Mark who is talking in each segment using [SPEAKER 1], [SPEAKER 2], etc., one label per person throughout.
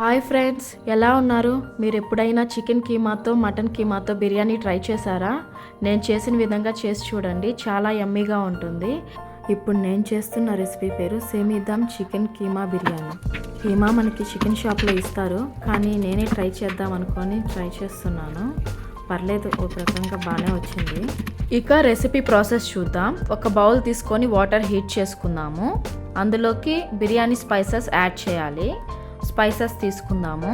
[SPEAKER 1] Hi friends ఎలా ఉన్నారు? మీరు ఎప్పుడైనా చికెన్ కీమాతో మటన్ కీమాతో బిర్యానీ ట్రై చేశారా? నేను చేసిన విధంగా చేసి చూడండి చాలా యమ్మీగా ఉంటుంది. ఇప్పుడు నేను చేస్తున్న రెసిపీ పేరు సేమిదమ్ చికెన్ కీమా బిర్యానీ. కీమా మనకి చికెన్ షాప్లో ఇస్తారు కానీ నేనే ట్రై చేద్దాం అనుకొని ట్రై చేస్తున్నాను. పర్లేదు ఒక రకంగా బాగానే వచ్చింది. ఇక రెసిపీ ప్రాసెస్ చూద్దాం. ఒక బౌల్ తీసుకొని వాటర్ హీట్ చేసుకుందాము. అందులోకి బిర్యానీ స్పైసెస్ యాడ్ చేయాలి. స్పైసెస్ తీసుకుందాము.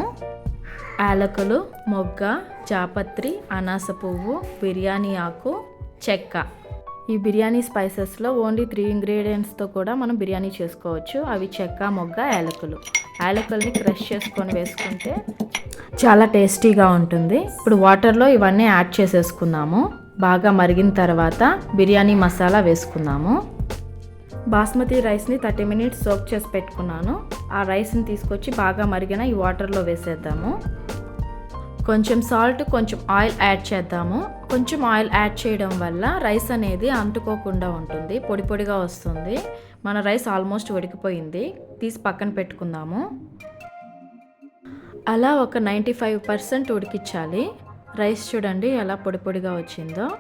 [SPEAKER 1] యాలకులు మొగ్గ జాపత్రి అనాస పువ్వు బిర్యానీ ఆకు చెక్క. ఈ బిర్యానీ స్పైసెస్లో ఓన్లీ త్రీ ఇంగ్రీడియంట్స్తో కూడా మనం బిర్యానీ చేసుకోవచ్చు. అవి చెక్క మొగ్గ యాలకులు. యాలకుల్ని క్రష్ చేసుకొని వేసుకుంటే చాలా టేస్టీగా ఉంటుంది. ఇప్పుడు వాటర్లో ఇవన్నీ యాడ్ చేసేసుకుందాము. బాగా మరిగిన తర్వాత బిర్యానీ మసాలా వేసుకుందాము. బాస్మతి రైస్ని థర్టీ మినిట్స్ సోక్ చేసి పెట్టుకున్నాను. ఆ రైస్ని తీసుకొచ్చి బాగా మరిగిన ఈ వాటర్లో వేసేద్దాము. కొంచెం సాల్ట్ కొంచెం ఆయిల్ యాడ్ చేద్దాము. కొంచెం ఆయిల్ యాడ్ చేయడం వల్ల రైస్ అనేది అంటుకోకుండా ఉంటుంది. పొడి పొడిగా వస్తుంది. మన రైస్ ఆల్మోస్ట్ ఉడికిపోయింది. తీసి పక్కన పెట్టుకుందాము. అలా ఒక నైంటీ ఫైవ్ పర్సెంట్ ఉడికించాలి. రైస్ చూడండి ఎలా పొడి పొడిగా వచ్చిందో.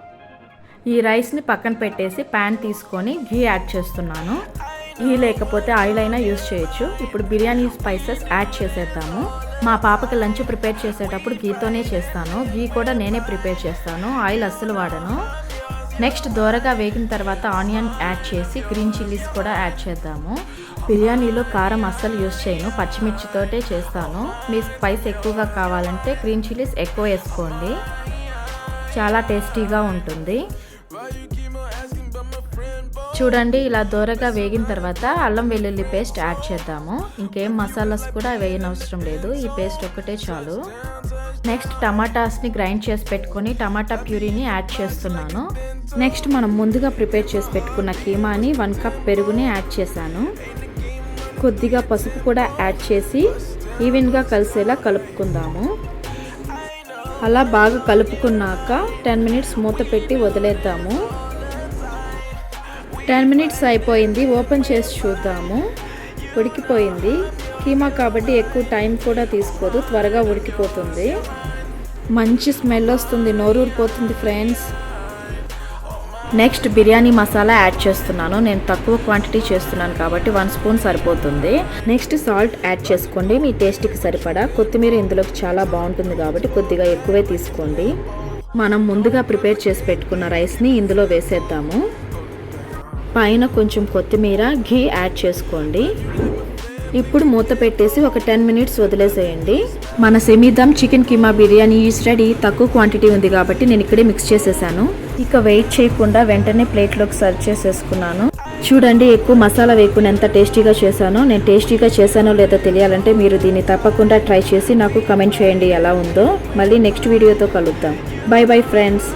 [SPEAKER 1] ఈ రైస్ని పక్కన పెట్టేసి ప్యాన్ తీసుకొని ఘీ యాడ్ చేస్తున్నాను. ఘీ లేకపోతే ఆయిల్ అయినా యూస్ చేయొచ్చు. ఇప్పుడు బిర్యానీ స్పైసెస్ యాడ్ చేసేద్దాము. మా పాపకి లంచ్ ప్రిపేర్ చేసేటప్పుడు ఘీతోనే చేస్తాను. ఘీ కూడా నేనే ప్రిపేర్ చేస్తాను. ఆయిల్ అస్సలు వాడను. నెక్స్ట్ దోరగా వేగిన తర్వాత ఆనియన్ యాడ్ చేసి గ్రీన్ చిల్లీస్ కూడా యాడ్ చేద్దాము. బిర్యానీలో కారం అస్సలు యూస్ చేయను. పచ్చిమిర్చితోటే చేస్తాను. మీ స్పైస్ ఎక్కువగా కావాలంటే గ్రీన్ చిల్లీస్ ఎక్కువ వేసుకోండి. చాలా టేస్టీగా ఉంటుంది. చూడండి ఇలా దోరగా వేగిన తర్వాత అల్లం వెల్లుల్లి పేస్ట్ యాడ్ చేద్దాము. ఇంకేం మసాలాస్ కూడా వేయనవసరం లేదు. ఈ పేస్ట్ ఒక్కటే చాలు. నెక్స్ట్ టమాటాస్ని గ్రైండ్ చేసి పెట్టుకొని టమాటా ప్యూరీని యాడ్ చేస్తున్నాను. నెక్స్ట్ మనం ముందుగా ప్రిపేర్ చేసి పెట్టుకున్న కీమాని వన్ కప్ పెరుగుని యాడ్ చేశాను. కొద్దిగా పసుపు కూడా యాడ్ చేసి ఈవెన్గా కలిసేలా కలుపుకుందాము. అలా బాగా కలుపుకున్నాక టెన్ మినిట్స్ మూత పెట్టి వదిలేద్దాము. టెన్ మినిట్స్ అయిపోయింది. ఓపెన్ చేసి చూద్దాము. ఉడికిపోయింది. కీమా కాబట్టి ఎక్కువ టైం కూడా తీసుకోదు. త్వరగా ఉడికిపోతుంది. మంచి స్మెల్ వస్తుంది. నోరూరిపోతుంది friends. Next biryani masala add చేస్తున్నాను. నేను తక్కువ క్వాంటిటీ చేస్తున్నాను కాబట్టి వన్ స్పూన్ సరిపోతుంది. నెక్స్ట్ సాల్ట్ యాడ్ చేసుకోండి. మీ టేస్ట్కి సరిపడా. కొత్తిమీర ఇందులోకి చాలా బాగుంటుంది కాబట్టి కొద్దిగా ఎక్కువే తీసుకోండి. మనం ముందుగా ప్రిపేర్ చేసి పెట్టుకున్న రైస్ని ఇందులో వేసేద్దాము. పైన కొంచెం కొత్తిమీర ఘీ యాడ్ చేసుకోండి. ఇప్పుడు మూత పెట్టేసి ఒక టెన్ మినిట్స్ వదిలేసేయండి. మన సెమీదమ్ chicken keema biryani is ready. తక్కువ క్వాంటిటీ ఉంది కాబట్టి నేను ఇక్కడే మిక్స్ చేసేసాను. ఇక వెయిట్ చేయకుండా వెంటనే ప్లేట్లోకి సర్వ్ చేసేసుకున్నాను. చూడండి ఎక్కువ మసాలా వేయకుండా ఎంత టేస్టీగా చేశానో. నేను టేస్టీగా చేశానో లేదో తెలియాలంటే మీరు దీన్ని తప్పకుండా ట్రై చేసి నాకు కమెంట్ చేయండి ఎలా ఉందో. మళ్ళీ నెక్స్ట్ వీడియోతో కలుద్దాం. Bye bye friends.